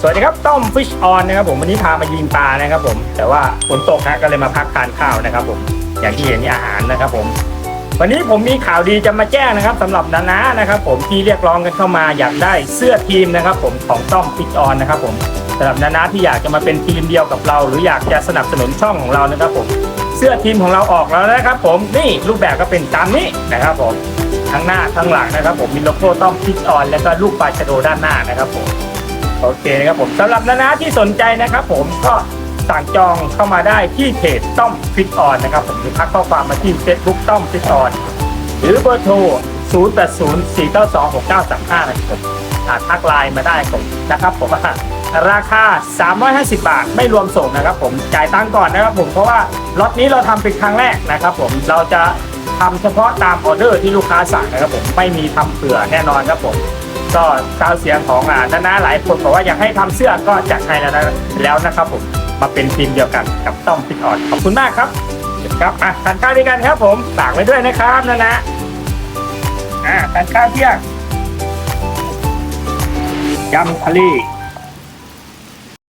สวัสดีครับต้อมฟิชออนนะครับผมวันนี้พามายิงปลานะครับผม แต่ว่าฝนตกนะก็เลยมาพักทานข้าวนะครับผมอย่างที่เห็นนี่อาหารนะครับผม วันนี้ผมมีข่าวดีจะมาแจ้งนะครับสำหรับนานานะครับผมที่เรียกร้องกันเข้ามาอยากได้เสื้อทีมนะครับ ผมของต้อมฟิชออนนะครับผมสำหรับนานาที่อยากจะมาเป็นทีมเดียวกับเรา หรืออยากจะสนับสนุนช่องของเรานะครับผมเสื้อทีมของเราออกแล้วนะครับ ผมนี่รูปแบบก็เป็นตามนี้นะครับผมทั้งหน้าทั้งหลังนะครับ ผมมีโลโก้ต้อมฟิชออนแล้วก็ลูกปลาชะโดด้านหน้านะครับผม โอเคนะครับผมสำหรับนานาที่สนใจนะครับ ผมก็สั่งจองเข้ามาได้ที่เพจต้อมฟิตออนนะครับ ผมหรือทักข้อความมาที่ Facebook ต้อมฟิตออนหรือเบอร์โทร 0 8 0 4 9 2 6 9 3 5นะครับผมอาจทักไลน์มาได้ผมนะครับ ผมราคา 350 บาทไม่รวมส่งนะครับ ผมจ่ายตังก่อนนะครับ ผมเพราะว่าล็อตนี้เราทำเป็นครั้งแรกนะครับ ผมเราจะทำเฉพาะตามออเดอร์ที่ลูกค้าสั่งนะครับ ผมไม่มีทำเผื่อแน่นอนครับผม ก็ซาวเสียงของอ่านานาหลายคนบอกว่าอยากให้ทำเสื้อก็จัดให้แล้วนะแล้วนะครับผมมาเป็นทีมเดียวกันกับต้อมพิทออดขอบคุณมากครับครับอะทานข้าวด้วยกันครับผมฝากไว้ด้วยนะครับนานะอะทานข้าวเที่ยงยำทะเล